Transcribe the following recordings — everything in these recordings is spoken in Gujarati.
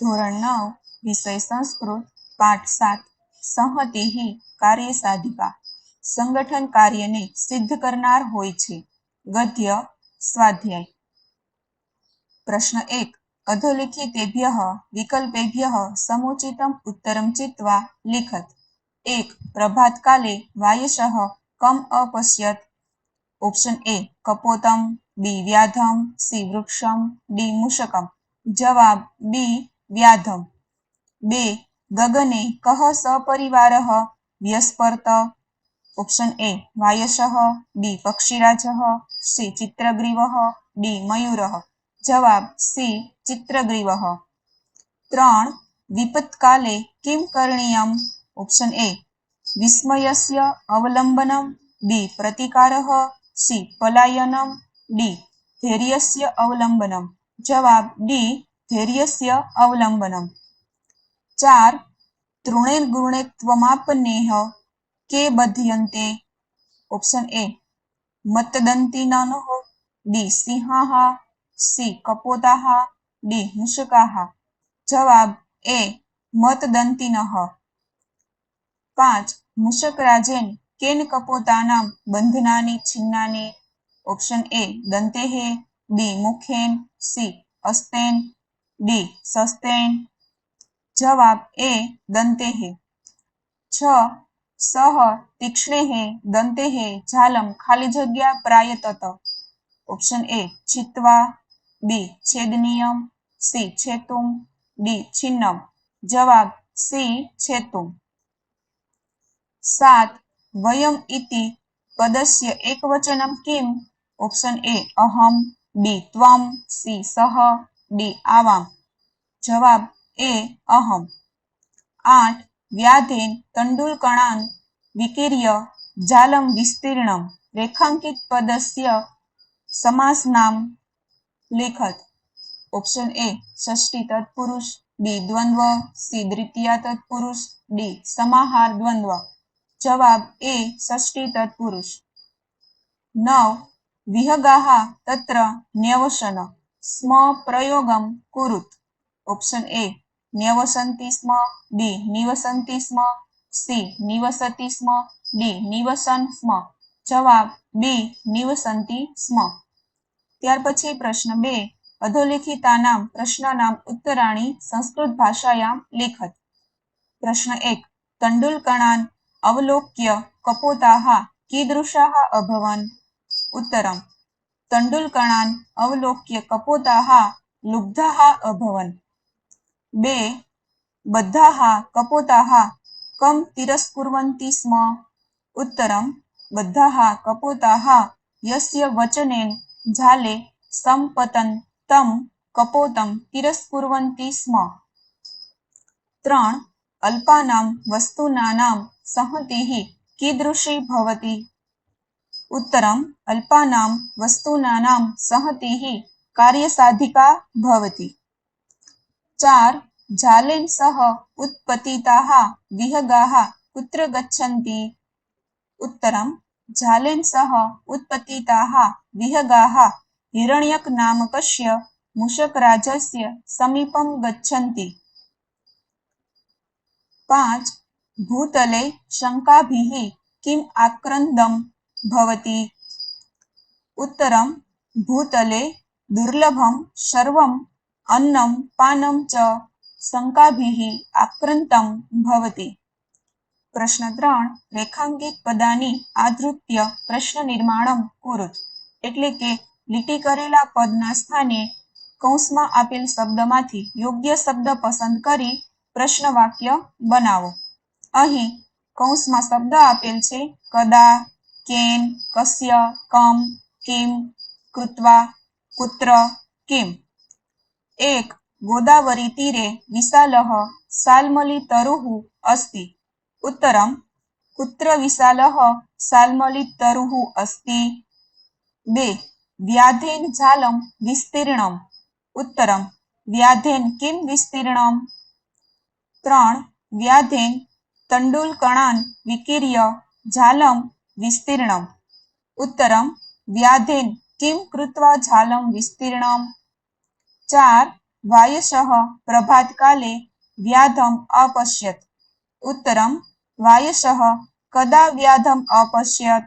ધોરણ નવ વિષય સંસ્કૃત, પાઠ સાત સંહતિ કાર્ય સાધિકા. સંગઠન કાર્યને સિદ્ધ કરનાર હોય છે. ગદ્ય, સ્વાધ્યાય. પ્રશ્ન એક. અધોલિખિતેભ્ય વિકલ્પેભ્ય સમુચિતમ ઉત્તરમ ચિત્વા, લિખત. એક. પ્રભાતકાલે વાયશઃ, કમ અપશ્યત. Option A. કપોતમ, બી. વ્યાધમ, સી. વૃક્ષમ, ડી. મૂષકમ. જવાબ બી. વ્યાધમ. બે, ગગને કહ સપરિવાર વ્યસ્પર્ત. ઓપ્શન એ વાયશ બી, પક્ષીરાજ, સી, ચિત્રગ્રીવ, ડી, મયુર. જવાબ, સી, ચિત્રગ્રીવ. ત્રણ, વિપત્કાલે કિમ કરણીયમ? ઓપ્શન એ, વિસ્મયસ્ય અવલંબનમ. બી, પ્રતિકાર. સી, પલાયનમ. ડી, ધૈર્યસ્ય અવલંબનમ. જવાબ, ડી ધૈર્યસ્ય અવલંબનમ. ચાર તૃણેર્ગુણેત્વમાપન્નેહ કે બધ્યંતે? ઓપ્શન એ મતદંતિનઃ ડી સિંહાः સી કપોતાः ડી મૂષકાः જવાબ એ, મતદંતિનઃ. પાંચ, મુષકરાજેન કેન કપોતાનામ બંધનાની છિન્નાની? ઓપ્શન એ દંતેઃ બી, મુખેન. સી, અસ્તેન. ડી સસ્તેન જવાબ એ દંતેઃ છ, સહ તીક્ષ્ણેઃ દંતેઃ જાલમ ખાલી જગ્યા પ્રાયતત. ઓપ્શન એ છિત્વા, બી છેદનીયમ, સી છેતુમ, ડી છિન્નમ. જવાબ સી છેતુમ. સાત, વયમ ઇતિ પદસ્ય એકવચનમ કિમ? ઓપ્શન એ અહમ, બી ત્વમ, સી સહ ડી. આવામ જવાબ એ અહમ. આઠ. વ્યાધેન તંડુલકણાન વિકીર્ય જાલમ વિસ્તીર્ણમ રેખાંકિત પદસ્ય સમાસનામ લેખત. Option A Shashthi તત્પુરુષ B દ્વંદ્વ, C. દ્વિતીય તત્પુરુષ, ડી. સમાહાર દ્વંદ્વ. જવાબ એ ષષ્ઠી તત્પુરુષ. નવ. વિહગાહા તત્ર ન્યવશન સ્મ પ્રયોગમ કુરુત. ઓપ્શન એ ન્યવસંતિ સ્મ બી નિવસંતિ સ્મ સી નિવસતિ સ્મ ડી નિવસન સ્મ જવાબ, બી નિવસંતિ સ્મ ત્યાર પછી પ્રશ્ન બે, અધોલિખિતાનામ પ્રશ્નાનામ ઉત્તરાણી સંસ્કૃત ભાષાયામ લેખત. પ્રશ્ન એક, તંડુલકણાન અવલોક્ય કપોતાહ કીદૃશાહ અભવન. ઉત્તરમ તંડુલકણાન અવલોક્ય કપોતાહ લુબ્ધાહ અભવન. બે, બદ્ધાહ કપોતાહ કમ તિરસ્કુર્વન્તિ સ્મ. ઉત્તરમ, બદ્ધાહ કપોતાહ યસ્ય વચનેન ઝાલે સંપતન તમ કપોતમ તિરસ્કુર્વન્તિ સ્મ. ત્રણ અલ્પાનામ વસ્તુનાનામ સંહતિઃ કીદૃશી ભવતી ઉત્તરમ અલ્પાનામ વસ્તુનાનામ સહતિહિ કાર્યસાધિકા ભવતિ ચાર જાલેન સહ ઉત્પતિતાહ વિહગાહ કુત્ર ગચ્છન્તિ ઉત્તરમ જાલેન સહ ઉત્પતિતાહ વિહગાહ હિરણ્યક નામકસ્ય મુષકરાજસ્ય સમીપમ ગચ્છન્તિ પાંચ ભૂતલે શંકાભિહિ કિમ આક્રંદમ भवति उत्तरं भूतले दुर्लभं सर्वम् अन्नं पानं च શંકાભિઃ આક્રંતમ ભવતિ પ્રશ્ન ત્રણ રેખાંકિત પદાની આધૃત્ય પ્રશ્ન નિર્માણમ કુરુત એટલે કે લીટી કરેલા પદના સ્થાને કૌંસમાં આપેલ શબ્દમાંથી યોગ્ય શબ્દ પસંદ કરી પ્રશ્ન વાક્ય બનાવો અહીં કૌંસમાં શબ્દ આપેલ છે કદા કેન કસ્ય કમ, કિમ, કૃત્વા, કુત્ર, કિમ. એક, ગોદાવરી તીરે, વિશાલહ, સાલ્મલી તરુહુ અસ્તિ. ઉત્તરમ, કુત્ર વિશાલહ, સાલ્મલી તરુહુ અસ્તિ. બે, વ્યાધેન ઝાલમ વિસ્તીર્ણમ. ઉત્તરમ, વ્યાધેન કિમ વિસ્તીર્ણમ? ત્રણ, વ્યાધેન તંડુલકણાન વિકીર્ય ઝાલમ વિસ્તીર્ણમ. ઉત્તરમ, વ્યાધેન, કિમ કૃત્વા ઝાલમ વિસ્તીર્ણમ. ચાર વાયશઃ પ્રભાતકાલે વ્યાધમ અપશ્યત. ઉત્તરમ વાયશઃ કદા વ્યાધમ અપશ્યત.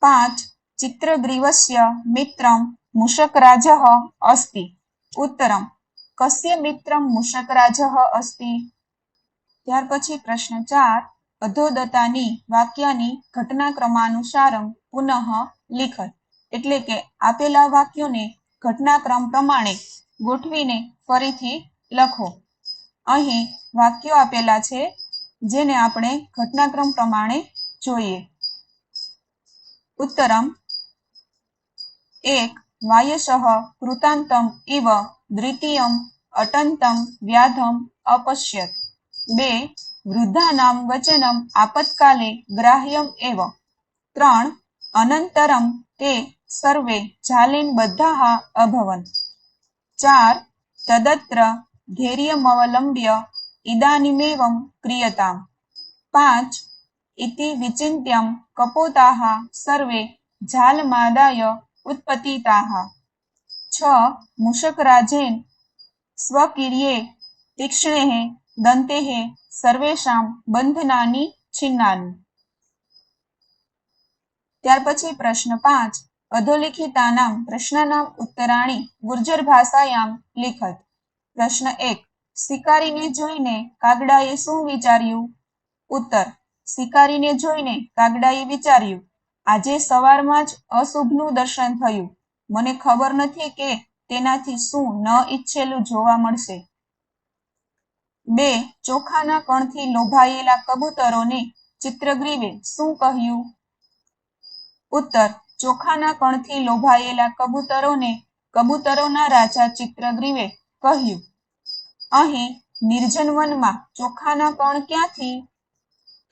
પાંચ, ચિત્રગ્રીવસ્ય, મિત્રમ, મુષકરાજ અસ્તિ. ઉત્તરમ, કસ્ય મિત્રમ, મુષકરાજ અસ્તિ? ત્યાર પછી પ્રશ્ન ચાર અધોદતાની વાક્યની ઘટનાક્રમાનુસારમ પુનઃ લિખત. એટલે કે આપેલા વાક્યોને ઘટનાક્રમ પ્રમાણે ગોઠવીને ફરીથી લખો. અહીં વાક્યો આપેલા છે, જેને આપણે ઘટનાક્રમ પ્રમાણે જોઈએ. ઉત્તરમ. એક વાયશઃ કૃતાંતમ ઇવ દ્વિતીયમ અટંતમ વ્યાધમ અપશ્યત. બે વૃદ્ધાનામ વચનમ આપતકાલે ગ્રાહ્યમ એવ. ત્રણ, અનંતરમ તે સર્વે જાલેન બધા અભવન. ચાર, તદત્ર ધૈર્યમવલંબ્ય ઇદાનીમેવમ ક્રિયતામ. પાંચ, ઇતિ વિચિંત્યમ કપોતાઃ સર્વે જાલમાદાય ઉત્પતિતાઃ છ, મૂષકરાજેન સ્વકિર્યે તીક્ષ્ણેઃ દંતેઃ સર્વેશામ બંધનાની છિન્નાની. ત્યાર પછી પ્રશ્ન પાંચ અધોલિખિતાનામ પ્રશ્નાનામ ઉત્તરાણી ગુર્જર ભાષાયામ લિખત. પ્રશ્ન એક, શિકારીને જોઈને કાગડાએ શું વિચાર્યું? ઉત્તર, શિકારીને જોઈને કાગડાએ વિચાર્યું, આજે સવારમાં જ અશુભનું દર્શન થયું. મને ખબર નથી કે તેનાથી શું ન ઈચ્છેલું જોવા મળશે. બે ચોખાના કણથી લોભાયેલા કબૂતરોને ચિત્રગ્રીવે શું કહ્યું? ઉત્તર, ચોખાના કણથી લોભાયેલા કબૂતરોને કબૂતરોના રાજા ચિત્રગ્રીવે કહ્યું, અહીં નિર્જન વનમાં ચોખાના કણ ક્યાંથી?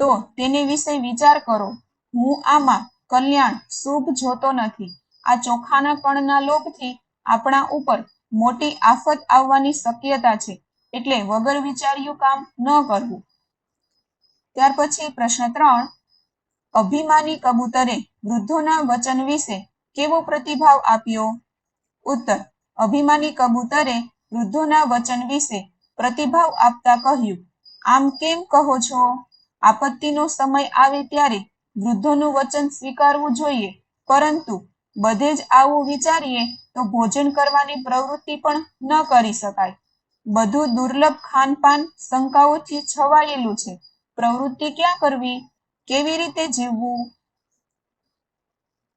તો તેને વિશે વિચાર કરો. હું આમાં કલ્યાણ શુભ જોતો નથી. આ ચોખાના કણના લોભથી આપણા ઉપર મોટી આફત આવવાની શક્યતા છે. એટલે વગર વિચાર્યું કામ ન કરવું. ત્યાર પછી પ્રશ્ન ત્રણ, અભિમાની કબૂતરે વૃદ્ધોના વચન વિશે કેવો પ્રતિભાવ આપ્યો? ઉત્તર, અભિમાની કબૂતરે વૃદ્ધોના વચન વિશે પ્રતિભાવ આપતા કહ્યું, આમ કેમ કહો છો? આપત્તિનો સમય આવે ત્યારે વૃદ્ધોનું વચન સ્વીકારવું જોઈએ. પરંતુ બધે જ આવું વિચારીએ તો ભોજન કરવાની પ્રવૃત્તિ પણ ન કરી શકાય. બધું દુર્લભ ખાનપાન શંકાઓથી છવાયેલું છે. પ્રવૃત્તિ ક્યાં કરવી? કેવી રીતે જીવવું?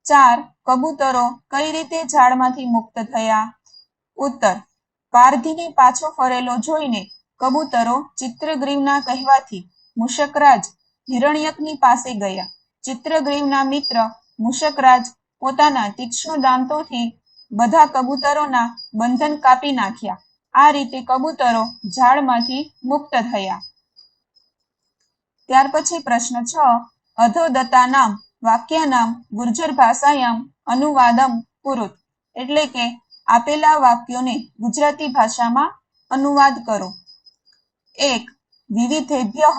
ચાર, કબૂતરો કઈ રીતે ઝાડમાંથી મુક્ત થયા? ઉત્તર, પારધીને પાછો ફરેલો જોઈને કબૂતરો ચિત્રગ્રીવના કહેવાથી મુશકરાજ હિરણ્યકની પાસે ગયા. ચિત્રગ્રીવના મિત્ર મુશકરાજ પોતાના તીક્ષ્ણ દાંતોથી બધા કબૂતરોના બંધન કાપી નાખ્યા. આ રીતે કબૂતરો ઝાડમાંથી મુક્ત થયા. ત્યાર પછી પ્રશ્ન છ અધોદત્તા નામ વાક્ય ગુર્જર ભાષાયામ અનુવાદમ પુરુત, એટલે કે આપેલા વાક્યોને ગુજરાતી ભાષામાં અનુવાદ કરો. એક, વિવિધેભ્ય,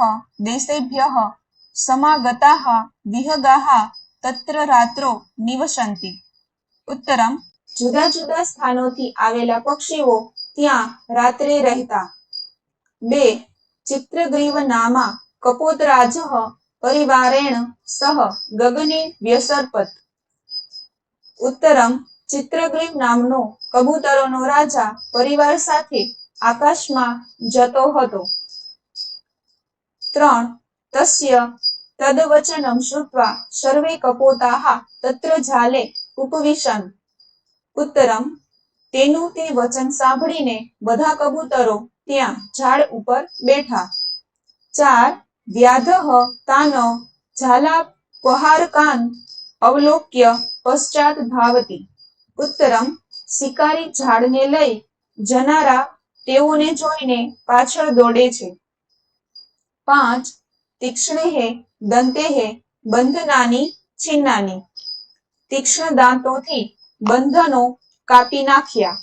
દેશેભ્ય, સમાગતા, વિહગા, તત્ર રાત્રો નિવસંતિ. ઉત્તરમ, જુદા જુદા સ્થાનોથી આવેલા પક્ષીઓ ત્યાં રાત્રે રહેતા. બે ચિત્રગ્રીવ નામા કપોતરાજ પરિવારેણ સહ ગગને વ્યસર્પત. ઉત્તરમ, ચિત્રગ્રીવ નામનો કબૂતરોનો રાજા પરિવાર સાથે આકાશમાં જતો હતો. ત્રણ, તસ્ય તદવચનમ શ્રુત્વા સર્વે કપોતાહ તત્ર જાલે ઉપવિશન. ઉત્તરમ તેનું તે વચન સાંભળીને બધા કબૂતરો ત્યાં ઝાડ ઉપર બેઠા. ચાર, વ્યાધઃ તાન, ઝાલા પહારકાન અવલોક્ય, પશ્ચાત ભાવતી. ઉત્તરમ, શિકારી ઝાડને લઈ જનારા તેઓને જોઈને પાછળ દોડે છે. પાંચ તીક્ષ્ણ હે દંતે હે બંધનાની, છિન્નાની. તીક્ષ્ણ દાંતોથી બંધનો કાપી નાખ્યા.